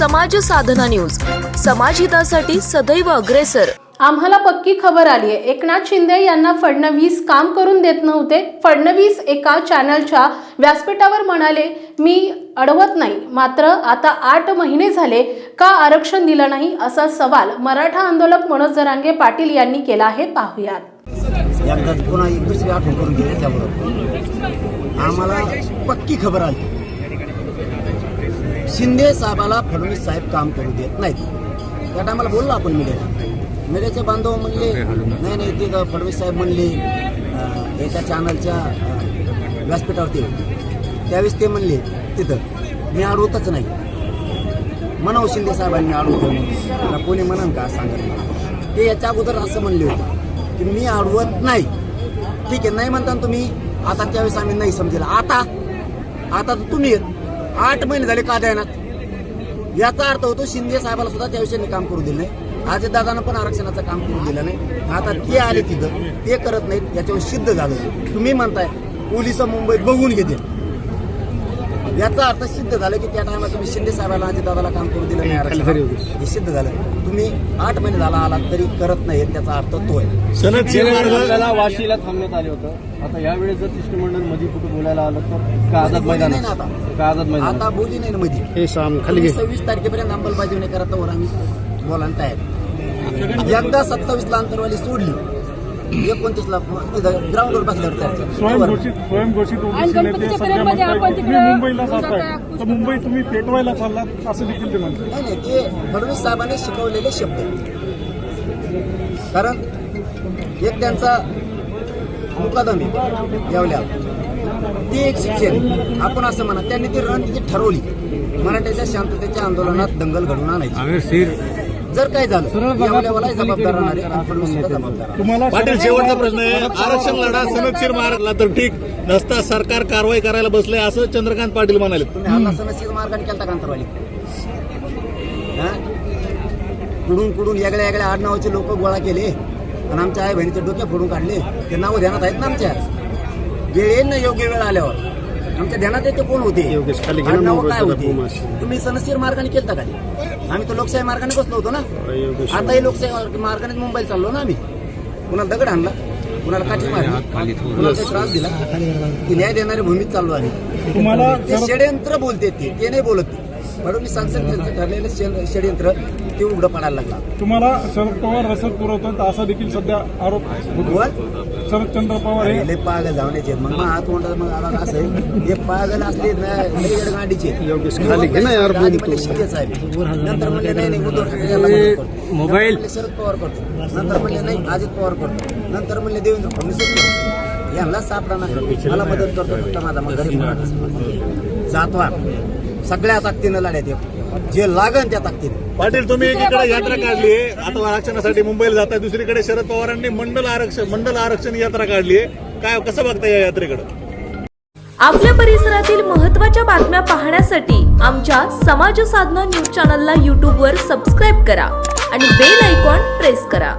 साधना news. समाजहितासाठी सदैव अग्रेसर. आम्हाला पक्की खबर आली आहे एकनाथ शिंदे यांना फडणवीस काम करून देत नव्हते. फडणवीस एका चॅनलच्या व्यासपीठावर म्हणाले मी अडवत नाही. मात्र आता आठ महिने झाले का आरक्षण दिलं नाही? असा सवाल मराठा आंदोलक मनोज जरांगे पाटील यांनी केला आहे. पाहुयात. एकदाच पुन्हा एक दुसरी आठवण करून दिली त्याबरोबर. आम्हाला पक्की खबर आली. शिंदे साहेबाला फडणवीस साहेब काम करू देत नाहीत. त्या टायमाला बोललो आपण मीडियाला. मीडियाचे बांधव म्हणले नाही नाही ते फडणवीस साहेब म्हणले एका चॅनलच्या व्यासपीठावरती. त्यावेळेस ते म्हणले तिथं मी अडवतच नाही. म्हणावं शिंदे साहेबांनी म्हणून कोणी म्हणन का सांगा ते याच्या अगोदर असं म्हणले होते की मी अडवत नाही. ठीक आहे नाही म्हणता तुम्ही. आता त्यावेळेस आम्ही नाही समजेल. आता आता तर तुम्ही आठ महिने झाले का देण्यात याचा अर्थ होतो शिंदे साहेबाला सुद्धा त्या काम करू दिलं नाही. आज दादानं पण आरक्षणाचं काम करू दिलं नाही. आता ते आले तिथं ते करत नाहीत याच्यावर सिद्ध झालं. तुम्ही म्हणताय पोलीस मुंबईत बघून घेतील. याचा अर्थ सिद्ध झालं की त्या टायमाला तुम्ही शिंदे साहेबाला आणि दादाला काम करू दिलं नाही आरक्षण. हे सिद्ध झालं. तुम्ही आठ महिने झाला आलात तरी करत नाही त्याचा अर्थ तो आहे. वाशीला थांबण्यात आले होतं. आता यावेळेस जर शिष्टमंडळमध्ये कुठे बोलायला आलं तर का आझाद मैदान नाही ना आता. का आझाद मैदान आता बोली नाही ना मध्ये हे सव्वीस तारखेपर्यंत अंमलबजावणी करत वर आम्ही. बोलायला तयार. एकदा सत्तावीस ला अंतरवाली सोडली. एकोणतीस ला तिथं ग्राउंडवर बसल्यावर मुंबई तुम्ही पेटवायला चाललात असं देखील ते नाही ते फडणवीस साहेबांनी शिकवलेले शब्द. कारण एक त्यांचा मुकादम येवल्या ती एक शिक्षण. आपण असं म्हणा त्यांनी ती रणनीती ठरवली. मराठ्याच्या शांततेच्या आंदोलनात दंगल घडवून आणायची. जर काय झालं जबाबदार राहणार पाटील शेवटचा प्रश्न आहे. आरक्षण लढा सनदशीर मार्गला तर ठीक नसता सरकार कारवाई करायला बसलंय असं चंद्रकांत पाटील म्हणाले. सनसील मार्गाने केलता का अंतरवाली? हा? कुडून कुडून वेगळ्या वेगळ्या आडनावाचे लोक गोळा केले आणि आमच्या आई बहिणीचे डोके फोडून काढले. ते नाव ध्यानात आहेत ना आमच्या? वेळ येईल ना योग्य वेळ आल्यावर. आमच्या ध्यानात येते कोण होते? काय. तुम्ही सनसीर मार्गाने केलता का ते? आम्ही तर लोकशाही मार्गाने बसलो होतो ना. आताही लोकशाही मार्ग- मार्गानेच मुंबईला चाललो ना आम्ही. कुणाला दगड आणला कुणाला काठी मारली कुणाला त्रास दिला. की न्याय देणारी भूमीत चाललो आम्ही तुम्हाला ते षडयंत्र बोलते ते ते नाही बोलत ते फडणवीस सांगतात त्यांचं ठरलेलं षड- षडयंत्र ते उघडं पडायला लागला. तुम्हाला शरद पवार रसद पुरवतात असा देखील सध्या आरोप होतो शरदचंद्र पवार हे लय पागल जावण्याचे मग मग हात तोंडात मग आला असं? आहे. हे पागल असले ना लय गांडीचे योगेश, खाली घे ना यार, आधी बोल म्हणले तू. शिंदे साहेब नंतर म्हणले नाही नाही उद्धव ठाकरे याला मदत करतो. मोबाईल. नंतर म्हणले शरद पवार करतो. नंतर म्हणले नाही अजित पवार करतो. नंतर म्हणले देवेंद्र फडणवीसच करतो. यांना सापडा मला मदत करतो फक्त माझा मग गरीब. जातवार सगळ्या ताकदीनं लढ्यात येतो जे लागन त्या ताकदीनं. पाटील तुम्ही एकीकडे यात्रा काढली आता आरक्षणासाठी मुंबईला जाताय. दुसरीकडे शरद पवारांनी मंडल आरक्षण मंडल आरक्षण यात्रा काढली काय कसं बघता या यात्रेकडे? आपल्या परिसरातील महत्त्वाच्या बातम्या पाहण्यासाठी आमच्या समाज साधना न्यूज चॅनलला यूट्यूबवर सबस्क्राईब करा आणि बेल आयकॉन प्रेस करा.